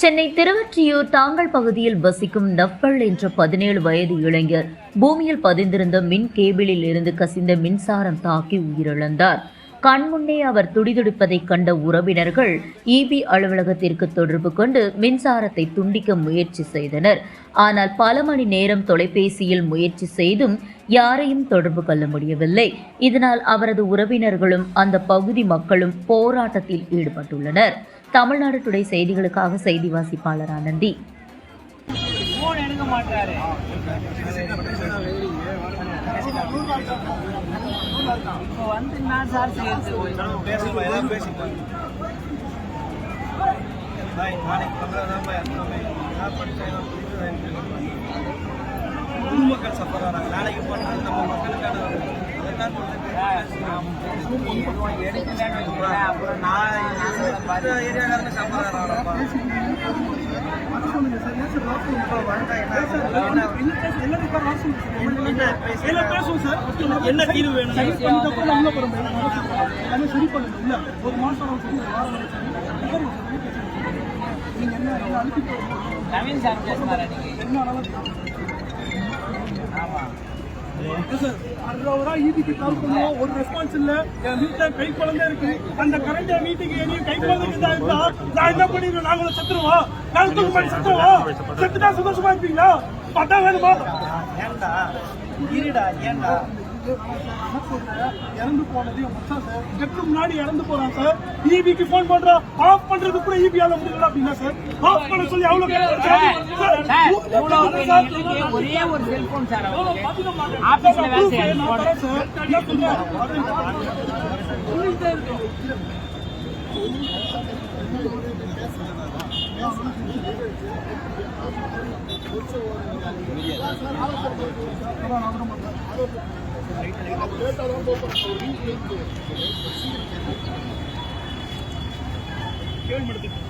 சென்னை திருவற்றியூர் தாங்கல் பகுதியில் வசிக்கும் நஃபல் என்ற பதினேழு வயது இளைஞர் பூமியில் பதிந்திருந்த மின் கேபிளில் இருந்து கசிந்த மின்சாரம் தாக்கி உயிரிழந்தார். கண்முன்னே அவர் துடிதுடிப்பதைக் கண்ட உறவினர்கள் இபி அலுவலகத்திற்கு தொடர்பு கொண்டு மின்சாரத்தை துண்டிக்க முயற்சி செய்தனர். ஆனால் பல மணி நேரம் தொலைபேசியில் முயற்சி செய்தும் யாரையும் தொடர்பு கொள்ள முடியவில்லை. இதனால் அவரது உறவினர்களும் அந்த பகுதி மக்களும் போராட்டத்தில் ஈடுபட்டுள்ளனர். தமிழ்நாடு டுடே செய்திகளுக்காக செய்தி வாசிப்பாளர் ஆனந்தி நாளைக்கு பொதுமக்கள் சஃபர் ஆகிறாங்க நாளைக்கு நம்ம மக்களுக்கான அதெல்லாம் எடுக்கலன்னு வச்சுக்கோங்களேன் அப்புறம் நான் நாங்கள பாரு ஏரியாக்காரங்க சஃபர் ஆகிறாங்கப்பா என்ன தீர்வு வேணும் நவீன் சார் பேசுனாரா நீங்க ஆமா ஒரு ரெஸ்பான்ஸ் இல்ல. என் வீட்டுல கை குழந்தை இருக்கு. அந்த கரண்ட் வீட்டுக்கு எரியும் கை குழந்தை இருந்தா இருந்தா நான் என்ன பண்ணிடுவேன்? நாங்களும் செத்துருவோம். நாங்களும் தூக்கு மாதிரி செத்துருவோம். செத்துட்டா சந்தோஷமா இருப்பீங்களா? பட்டா வேணுமா? ஏன்டா இருடா ஏன்டா இறந்து போனது மச்சான் சார். முன்னாடி இறந்து போறான் சார். ஈபிக்கு போன் பண்றோம் ஆஃப் பண்றது கூட ஈபியால முடியல அப்படின்னா சார். ஆஃப் பண்ண சொல்லி அவ்வளவு ஒரே ஒரு செல்போன் சார் ஆபீஸ்ல வேலை செய்யறது நான் தரேன்